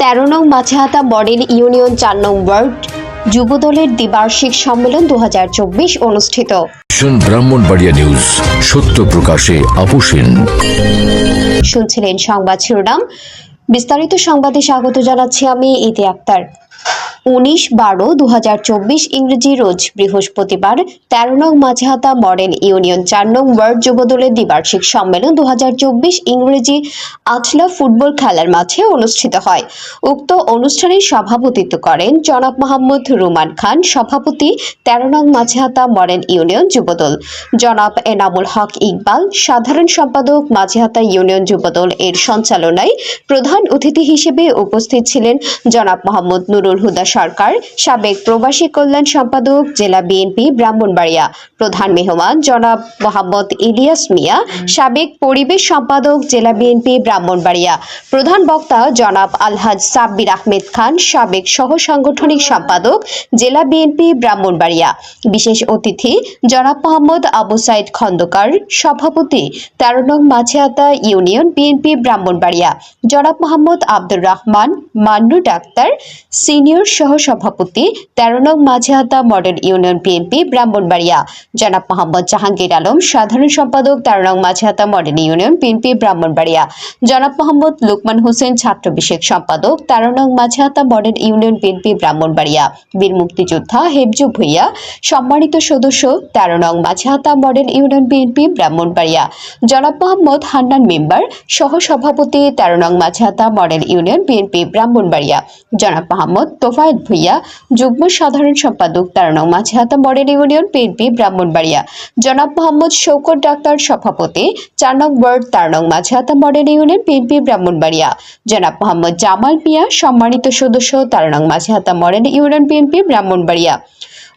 তেরো নং মাঝাহাতা model union চার নং ওয়ার্ড যুবদলের দ্বিবার্ষিক সম্মেলন দু হাজার চব্বিশ অনুষ্ঠিত। ব্রাহ্মণবাড়িয়া নিউজ সত্য প্রকাশে আপোষেন শুনছিলেন সংবাদ শিরোনাম। বিস্তারিত সংবাদে স্বাগত জানাচ্ছি আমি ইতি আক্তার। উনিশ বারো দু ইংরেজি রোজ বৃহস্পতিবার, তেরো নং মাঝহাতা মডেল ইউনিয়ন চার নং ওয়ার্ড যুবদলের দ্বিবার্ষিক সম্মেলন দু ইংরেজি আটলা ফুটবল খেলার মাঠে অনুষ্ঠিত হয়। উক্ত অনুষ্ঠানে সভাপতিত্ব করেন জনাব মোহাম্মদ রুমান খান, সভাপতি তেরো নং মাঝহাতা মডেল ইউনিয়ন যুবদল। জনাব এনামুল হক ইকবাল, সাধারণ সম্পাদক মাঝহাতা ইউনিয়ন যুবদল এর সঞ্চালনায় প্রধান অতিথি হিসেবে উপস্থিত ছিলেন জনাব মোহাম্মদ নুরুল হুদা সরকার, সাবেক প্রবাসী কল্যাণ সম্পাদক, জেলা বিএনপি, ব্রাহ্মণবাড়িয়া। প্রধান মেহমান জনাব মোহাম্মদ ইলিয়াস মিয়া, সাবেক পরিবেশ সম্পাদক, জেলা বিএনপি, ব্রাহ্মণবাড়িয়া। প্রধান বক্তা জনাব আলহাজ সাব্বির আহমেদ খান, সাবেক সহ সাংগঠনিক সম্পাদক, জেলা বিএনপি, ব্রাহ্মণবাড়িয়া। বিশেষ অতিথি জনাব মোহাম্মদ আবু সাইদ খন্দকার, সভাপতি তেরো নং মাঝিয়াতা ইউনিয়ন বিএনপি, ব্রাহ্মণবাড়িয়া। জনাব মোহাম্মদ আব্দুর রহমান, মান্নু ডাক্তার, সিনিয়র সহ সভাপতি, তেরো নং Majhihata model union BNP, Brahmanbaria. জনাব মোহাম্মদ জাহাঙ্গীর আলম, সাধারণ সম্পাদক, তেরো নং Majhihata model union BNP, Brahmanbaria. জনাব মোহাম্মদ লুকমান হোসেন, ছাত্র বিষয়ক সম্পাদক, তেরো নং Majhihata model union BNP, Brahmanbaria. বীর মুক্তিযোদ্ধা হেবজু ভুইয়া, সম্মানিত সদস্য, তেরো নং Majhihata model union BNP, Brahmanbaria. জনাব মোহাম্মদ হান্নান মেম্বার, সহ সভাপতি, তেরো নং Majhihata model union BNP, Brahmanbaria. জনাব মোহাম্মদ তোফায়েল ভুইয়া, যুগ্ম সাধারণ সম্পাদক তার নং Majhihata model union BNP Brahmanbaria, জনাব মোহাম্মদ শৌকত ডাক্তার সভাপতি চার নং ওয়ার্ড তেরো নং Majhihata model union BNP Brahmanbaria, জনাব মোহাম্মদ জামাল পিয়া সম্মানিত সদস্য তারানং নং Majhihata model union BNP Brahmanbaria.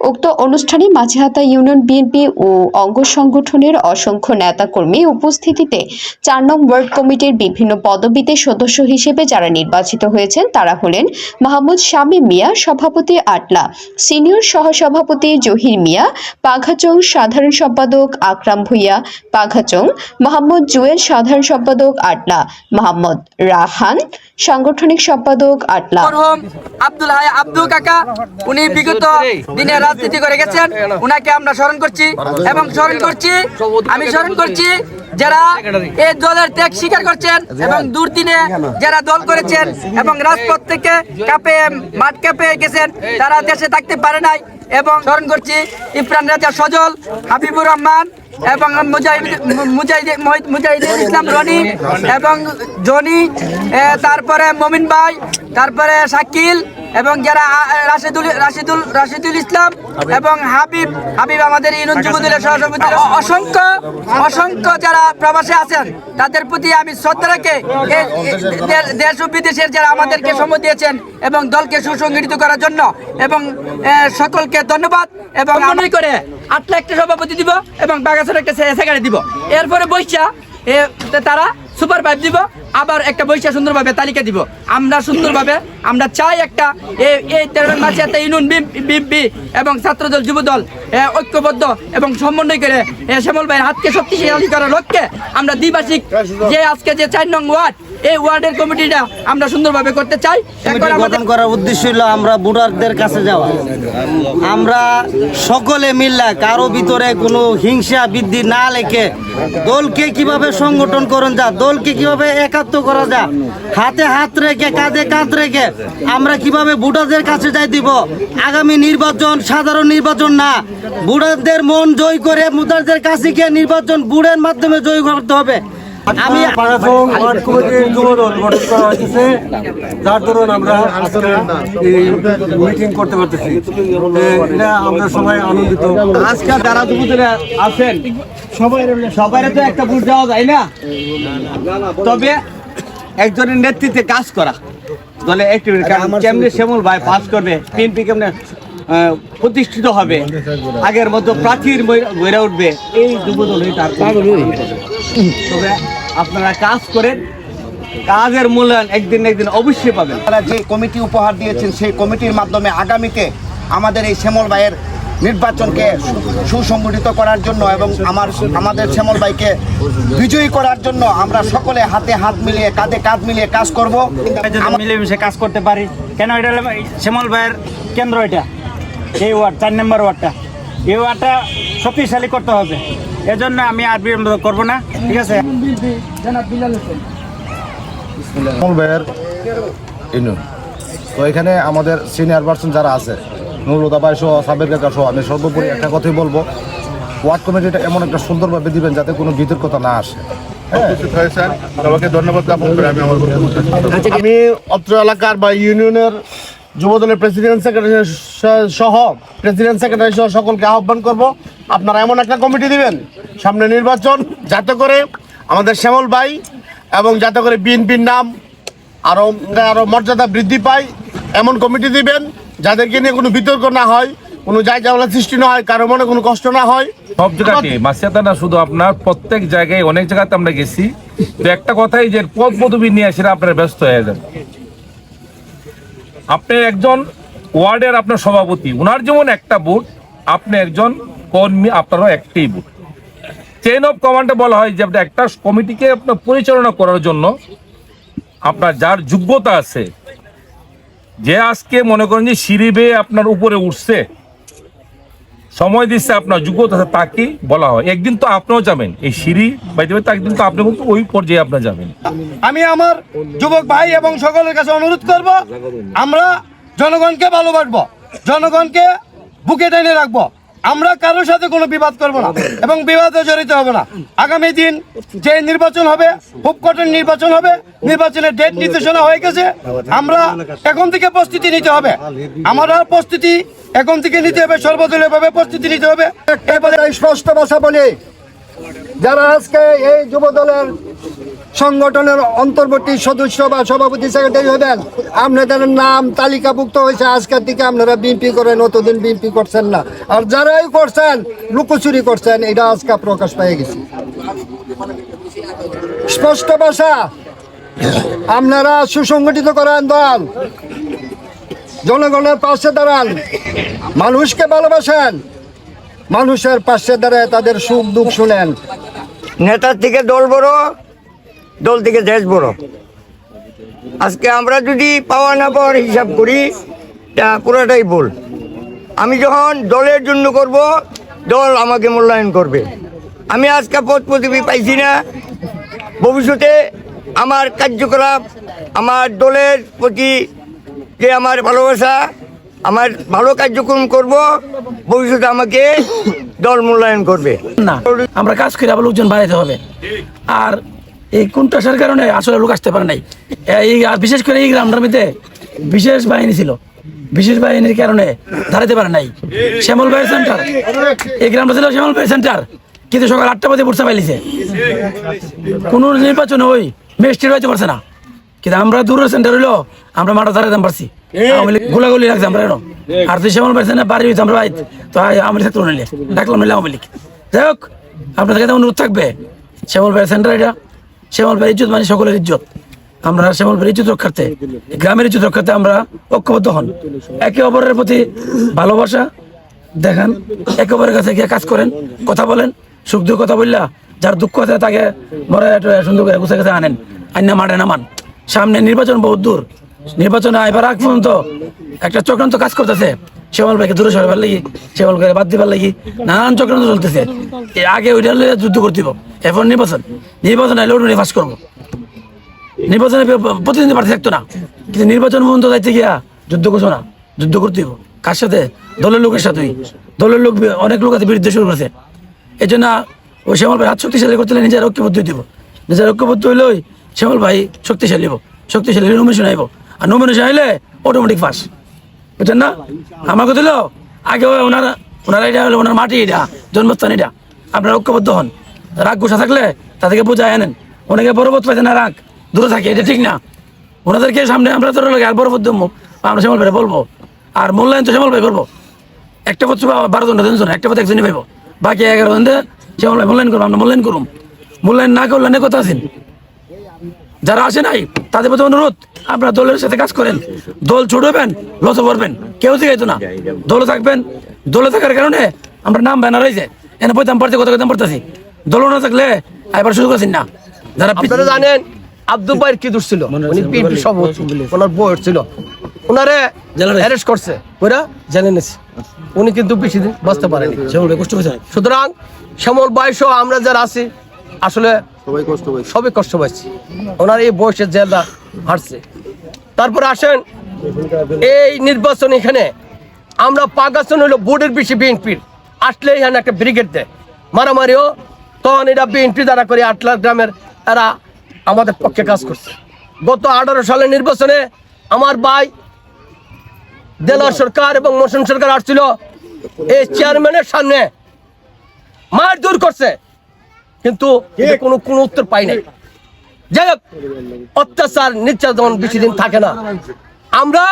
উক্ত অনুষ্ঠানে মাঝিহাতা ইউনিয়ন বিএনপি ও অঙ্গ সংগঠনের অসংখ্য নেতাকর্মী উপস্থিতিতে চার নং ওয়ার্ড কমিটির বিভিন্ন পদবিতে সদস্য হিসেবে যারা নির্বাচিত হয়েছেন তারা হলেন মাহমুদ শামী মিয়া, সভাপতি আটলা, সিনিয়র সহসভাপতি জহির মিয়া, পাঘাচং সাধারণ সম্পাদক আকরাম ভুইয়া, পাঘাচং মোহাম্মদ জুয়েল সাধারণ সম্পাদক আটলা মোহাম্মদ রাহান সাংগঠনিক সম্পাদক আটলা। আব্দুল হাই আব্দুল কাকা, উনি বিগত দিনে রাজনীতি করে গেছেন, উনাকে আমরা স্মরণ করছি এবং স্মরণ করছি, আমি স্মরণ করছি যারা এই দলের ত্যাগ স্বীকার করছেন এবং দুর্দিনে যারা দল করেছেন এবং রাজপথ থেকে কাপে, মাঠ কাপে গেছেন, তারা দেশে থাকতে পারে নাই। এবং স্মরণ করছি ইফরান রাজা সজল, হাবিবুর রহমান এবং মুজাহিদ মুজাহিদ মুজাহিদুল ইসলাম রনি এবং জনি তারপরে মমিন ভাই, তারপরে শাকিল এবং যারা রাশিদুল রাশিদুল রাশিদুল ইসলাম এবং হাবিব হাবিব আমাদের ইউনিয়ন যুবদলের সহসভাপতি। অ- অসংখ্য অসংখ্য যারা প্রবাসে আছেন তাদের প্রতি আমি শ্রদ্ধা রেখে দেশ ও বিদেশের যারা আমাদেরকে সময় দিয়েছেন এবং দলকে সুসংগঠিত করার জন্য এবং সকলকে ধন্যবাদ এবং মনে করে আটলা একটা সভাপতি দিব এবং বাগাসের একটা সেক্রেটারি দিব। এরপরে বৈশা এ, তারা সুপার পাইপ দিব আবার একটা বৈশা সুন্দরভাবে তালিকা দিব। আমরা সুন্দরভাবে আমরা চাই একটা এই এই তেরো মাসে একটা ইউনিয়ন বিএমপি এবং ছাত্রদল যুবদল ঐক্যবদ্ধ এবং সমন্বয় করে শ্যামল ভাইয়ের হাতকে শক্তিশালী করার লক্ষ্যে আমরা দ্বিবার্ষিক যে আজকে যে চার নং ওয়ার্ড এই ওয়ার্ডের কমিটিটা আমরা সুন্দরভাবে করতে চাই। এখন আমাদের গঠন করার উদ্দেশ্য হলো আমরা ভোটারদের কাছে যাওয়া। আমরা সকলে মিললে কারও ভিতরে কোনো হিংসা বৃদ্ধি না লেখে দলকে কীভাবে সংগঠন করুন যা দলকে কীভাবে একাত্ম করা যা হাতে হাত রেখে কাঁধে কাঁধ রেখে আমরা কীভাবে ভোটারদের কাছে যাই দিব? আগামী নির্বাচন সাধারণ নির্বাচন না। ভোটারদের মন জয় করে ভোটারদের কাছে গিয়ে নির্বাচন বুড়ের মাধ্যমে জয় করতে হবে। আমি পাড়াথং ওয়ার্ড কমিটির যুবদল গঠন করা হয়েছে যার দরুন আমরা আজকে মিটিং করতে পারতেছি। এটা আমরা সবাই আনন্দিত। আজকাল যারা যুবতীরা আছেন সবাই সবাই তো একটা ভোট দেওয়া যায় না। তবে একজনের নেতৃত্বে কাজ করা। দলে একটি কেমনে শ্যামল ভাই পাস করবে বিএনপি কেমনে প্রতিষ্ঠিত হবে। আগের মতো প্রাচীর গড়ে উঠবে। এই যুবদলই তার তবে আপনারা কাজ করেন। কাজের মূল্যায়ন একদিন একদিন অবশ্যই পাবেন। তারা যে কমিটি উপহার দিয়েছেন সেই কমিটির মাধ্যমে আগামীতে আমাদের এই শ্যামল ভাইয়ের নির্বাচনকে সুসংগঠিত করার জন্য এবং আমার আমাদের শ্যামল ভাইকে বিজয়ী করার জন্য আমরা সকলে হাতে হাত মিলিয়ে কাঁধে কাঁধ মিলিয়ে কাজ করব। মিলেমিশে কাজ করতে পারি কেন এটা শ্যামল ভাইয়ের কেন্দ্র এটা। এই ওয়ার্ড চার নম্বর ওয়ার্ডটা। এই ওয়ার্ডটা শক্তিশালী করতে হবে। এজন্য আমি আর বিলম্ব করব না ঠিক আছে? তো এখানে আমাদের সিনিয়র পার্সন যারা আছে নুরুল দাবাই সহ সাবের কাকা সহ আমি সর্বোপরি একটা কথাই বলব। ওয়ার্ড কমিটিটা এমন একটা সুন্দরভাবে দিবেন যাতে কোনো বিতর্কতা না আসে। করছি। আমি অত্র এলাকার বা ইউনিয়নের যুবদলের প্রেসিডেন্ট সেক্রেটারি সহ প্রেসিডেন্ট সেক্রেটারি সহ সকলকে আহ্বান করব। আপনারা এমন একটা কমিটি দিবেন সামনে নির্বাচন যাতে করে আমাদের শ্যামল ভাই এবং যাতে করে বিএনপির নাম আরও আরও মর্যাদা বৃদ্ধি পায় এমন কমিটি দিবেন যাদেরকে নিয়ে কোনো বিতর্ক না হয় কোনো যাই যাওয়ালা সৃষ্টি না হয় কারও মনে কোনো কষ্ট না হয়। সব জায়গাতে মাসিয়াতা না শুধু আপনার প্রত্যেক জায়গায় অনেক জায়গাতে আমরা গেছি। তো একটা কথাই যে পদ পদবি নিয়ে সেটা আপনার ব্যস্ত হয়ে যান। আপনি একজন ওয়ার্ডের আপনার সভাপতি ওনার যেমন একটা বুট আপনি একজন কর্মী, আপনারও একটাই বুট চেইন অফ কমান্ডে বলা হয় যে একটা কমিটিকে আপনার পরিচালনা করার জন্য আপনার যার যোগ্যতা আছে, যে আজকে মনে করেন যে সিঁড়ি বেয়ে আপনার উপরে উঠছে সময় দিচ্ছে আপনার যোগ্যতা তাকে বলা হয়। একদিন তো আপনিও যাবেন। এই সিঁড়ি বাইতে বাইতে একদিন তো আপনি কিন্তু ওই পর্যায়ে আপনি যাবেন। আমি আমার যুবক ভাই এবং সকলের কাছে অনুরোধ করব, আমরা জনগণকে ভালোবাসবো, জনগণকে বুকে টেনে রাখব। আমরা কারোর সাথে কোনো বিবাদ করব না এবং বিবাদে জড়িত হবে না। আগামী দিন যে নির্বাচন হবে খুব কঠিন নির্বাচন হবে, নির্বাচনের ডেট নির্দেশনা হয়ে গেছে, আমরা এখন থেকে প্রস্তুতি নিতে হবে। আমরা প্রস্তুতি এখন থেকে নিতে হবে, সর্বদলীয়ভাবে প্রস্তুতি নিতে হবে। স্পষ্ট ভাষা বলি, যারা আজকে এই যুব দলের সংগঠনের অন্তর্বর্তী সদস্য বা সভাপতি সেক্রেটারি হবেন। আপনাদের নাম তালিকাভুক্ত হয়েছে। আজকের দিকে আপনারা বিএনপি করেন অতদিন বিএনপি করছেন না। আর যারাই করছেন, লুকোচুরি করছেন, এটা আজকে প্রকাশ পেয়ে গেছে। স্পষ্ট ভাষা, আপনারা সুসংগঠিত করেন দল। জনগণের পাশে দাঁড়ান। মানুষকে ভালোবাসেন। মানুষের পাশে দাঁড়ায় তাদের সুখ দুঃখ শুনেন। নেতার থেকে দল বড়। দল থেকে দেশ বড়। আজকে আমরা যদি পাওয়া না পাওয়ার হিসাব করি, তা পুরোটাই ভুল। আমি যখন দলের জন্য করব, দল আমাকে মূল্যায়ন করবে। আমি আজকে পদ পদবি পাইছি না। ভবিষ্যতে আমার কার্যকলাপ, আমার দলের প্রতি যে আমার ভালোবাসা, আমার ভালো কার্যক্রম করব, ভবিষ্যতে আমাকে দল মূল্যায়ন করবে। না, আমরা কাজ করে আবার লোকজন বাড়াইতে হবে। আর এই কোনটাসার কারণে আসলে লোক আসতে পারে নাই। এই বিশেষ করে এই গ্রামটার মধ্যে বিশেষ বাহিনী ছিল। বিশেষ বাহিনীর কারণে দাঁড়াতে পারে নাই। শ্যামল ভাই সেন্টার এই গ্রামটা ছিল শ্যামল ভাই সেন্টার কিন্তু সকাল আটটা বাজে বুঝতে পাইলিছে কোন নির্বাচনে ওই মেস্টির হইতে পারছে না। কিন্তু আমরা দূরের সেন্টার হইল, আমরা মাঠে দাঁড়াতে পারছি। আওয়ামী লীগ গোলাগুলি আমরা এরকম। আর তুই শ্যামল ভাই সেন্টার বাড়ি হইতে আমরা তো নিলে ডাকলাম নিলে আওয়ামী যাই হোক, আপনাদের কাছে অনুরোধ থাকবে, শ্যামল ভাই সেন্টার এটা শ্যামল ভাই ইজ্জত মানে সকলের ইজ্জত। আমরা শ্যামল ভাই ইজ্জত রক্ষার্থে, গ্রামের ইজ্জত রক্ষার্থে আমরা ঐক্যবদ্ধ হন। একে অপরের প্রতি ভালোবাসা দেখান, একে অপরের কাছে গিয়ে কাজ করেন, কথা বলেন, সুখ দুঃখ কথা বললা, যার দুঃখ আছে তাকে মরে সুন্দর করে গুছে কাছে আনেন। আইনা মারে নামান সামনে নির্বাচন বহুত দূর। নির্বাচনে আইবার আগ পর্যন্ত একটা চক্রান্ত কাজ করতেছে। শ্যামল ভাইকে দূরে সরবার লাগি শ্যামল ভাইকে বাদ দিবার লাগি, নানান চক্রান্ত চলতেছে। আগে ওইটা যুদ্ধ করতে দিব এখন নির্বাচন। নির্বাচন আইলে ওটা ফাঁস করব। নির্বাচনে প- প্রতিদ্বন্দ্বী প্রার্থী থাকতো না। কিন্তু নির্বাচন পর্যন্ত যাইতে গিয়া যুদ্ধ করছ না। যুদ্ধ করতে দিব কার সাথে? দলের লোকের সাথেই। দলের লোক অনেক লোক আছে বিরুদ্ধে শুরু করেছে। এই জন্য ওই শ্যামল ভাই হাত শক্তিশালী করতে নিজের ঐক্যবদ্ধ দিব নিজের ঐক্যবদ্ধ হইলেই শ্যামল ভাই শক্তিশালী হব শক্তিশালী নমিনেশন আইব। আর নমিনেশন আইলে অটোমেটিক পাস বুঝছেন না? আমাকে হলো আগে ওনারা ওনারা এটা হলো ওনার মাটি এটা, জন্মস্থান এটা। আপনারা ঐক্যবদ্ধ হন। রাগ গোসা থাকলে তাদেরকে বোঝায় আনেন। অনেকে বরবত পাইছে না রাগ, দূরে থাকে, এটা ঠিক না। ওনাদেরকে সামনে আমরা তো লাগে আর বরবত দেবো আমরা শ্যামল ভাই বলব। আর মূল্যায়ন তো শ্যামল ভাই করব। একটা পত্র বারো জন তিনজন একটা পথে একজনই পাইব। বাকি এগারো জন শ্যামল ভাই মূল্যায়ন করব, আমরা মূল্যায়ন করুম। মূল্যায়ন না করলে কথা আছেন যারা আসে নাই তাদের প্রতি অনুরোধ আপনারা দলের সাথে কাজ করেন দল ছুটবেন লস করবেন কেউ থেকে না। দল থাকবেন দলে থাকার কারণে আমরা নাম ব্যানার হয়েছে এনে পয়তাম পড়তে কত কত পড়তেছি দল না থাকলে এবার সুযোগ আছেন না। যারা আপনারা জানেন আব্দুল ভাইয়ের কি দোষ ছিল? উনি বিএনপি সভাপতি ওনার বয়স ছিল ওনারে অ্যারেস্ট করছে। ওরা জেনে নিছে। উনি কিন্তু বেশি দিন বাঁচতে পারেনি। কষ্ট সুতরাং শ্যামল ভাই সহ আমরা যারা আছি আসলে সবাই কষ্ট সবাই কষ্ট পাইছি। ওনার এই বয়সের জেলটা হারছে। তারপরে আসেন, এই নির্বাচন এখানে। আমরা পাকাশন হলো বোর্ডের বেশি বিএনপির। আসলে এখানে একটা ব্রিগেড দেয়। মারামারিও, তখন এরা বিএনপি দ্বারা করে আটলা গ্রামের এরা আমাদের পক্ষে কাজ করছে। গত আঠারো সালের নির্বাচনে আমার ভাই দেলা সরকার এবং মোশন সরকার আসছিল এই চেয়ারম্যানের সামনে। মার দূর করছে। কিন্তু কোনো কোনো উত্তর পাই নাই। যাই হোক, অত্যাচার, নির্যাতন বেশি দিন থাকে না। আমরা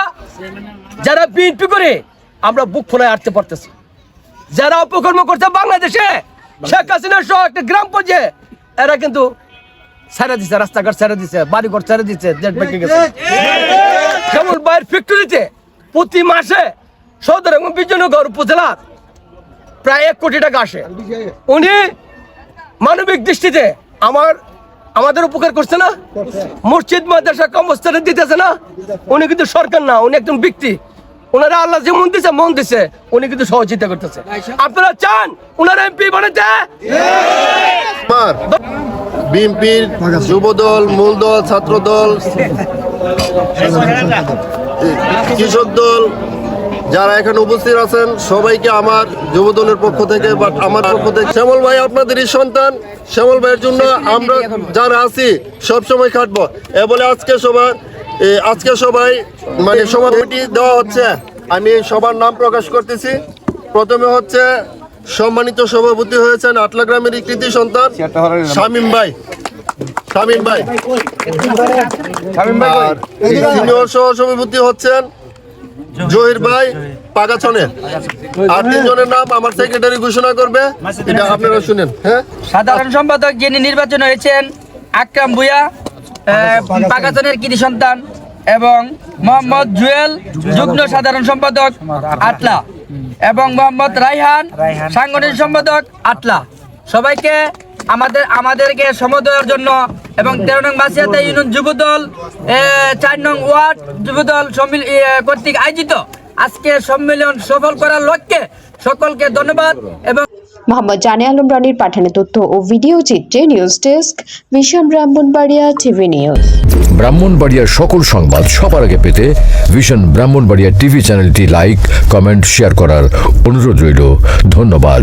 যারা বিএনপি করে, আমরা বুক ফোলায় আটতে পারতেছি। যারা অপকর্ম করছে বাংলাদেশে, শেখ হাসিনা সহ একটা গ্রাম পর্যায়ে, এরা কিন্তু ছেড়ে দিছে, রাস্তাঘাট ছেড়ে দিছে, বাড়িঘর ছেড়ে দিছে, দেশ ভেঙে গেছে। বাইরের ফ্যাক্টরিতে প্রতি মাসে সদর এবং বিজয়নগর উপজেলার প্রায় এক কোটি টাকা আসে। উনি মানবিক দৃষ্টিতে আমার, আমাদের উপকার করছে না? মসজিদ, মাদ্রাসা কর্মস্থানে দিতেছে না? উনি কিন্তু সরকার না, উনি একজন ব্যক্তি। ওনারা আল্লাহ যেমন দিছে, মন দিছে, উনি কিন্তু সহযোগিতা করতেছে। আপনারা চান ওনারা এমপি বানাতে? বিএনপির যুবদল, মূলদল, ছাত্রদল, কৃষক দল যারা এখানে উপস্থিত আছেন সবাইকে আমার যুবদলের পক্ষ থেকে বা আমার পক্ষ থেকে। শ্যামল ভাই আপনাদেরই সন্তান। শ্যামল ভাইয়ের জন্য আমরা যারা আছি সব সময় খাটবো। এ বলে আজকে সবার আজকে সবাই মানে সভাপতি দেওয়া হচ্ছে। আমি সবার নাম প্রকাশ করতেছি। প্রথমে হচ্ছে সম্মানিত সভাপতি হয়েছেন আটলা গ্রামের কৃতি সন্তান শামিম ভাই। শামিম ভাই। আর সিনিয়র সহ সভাপতি হচ্ছেন জহির ভাই পাগাছনের আর তিনজনের নাম আমার সেক্রেটারি ঘোষণা করবে। এটা আপনারা শুনেন হ্যাঁ? সাধারণ সম্পাদক যিনি নির্বাচন হয়েছেন আকরাম ভুয়া পাকাতনের কৃতি সন্তান এবং মোহাম্মদ জুয়েল যুগ্ম সাধারণ সম্পাদক আটলা এবং মোহাম্মদ রাইহান সাংগঠনিক সম্পাদক আটলা। সবাইকে আমাদের আমাদেরকে সমদয়ের জন্য এবং তেরো নং বাসিয়াতে ইউনিয়ন যুবদল এ, চার নং ওয়ার্ড যুবদল সম্মিল কর্তৃক আয়োজিত। আজকে সম্মেলন সফল করার লক্ষ্যে সকলকে ধন্যবাদ এবং মোহাম্মদ জানে আলম রানীর পাঠানো তথ্য ও ভিডিও চিত্রে news desk mission Brahmanbaria TV news. ব্রাহ্মণবাড়িয়ার সকল সংবাদ সবার আগে পেতে ভিশন ব্রাহ্মণবাড়িয়া টিভি চ্যানেলটি লাইক কমেন্ট শেয়ার করার অনুরোধ রইল। ধন্যবাদ।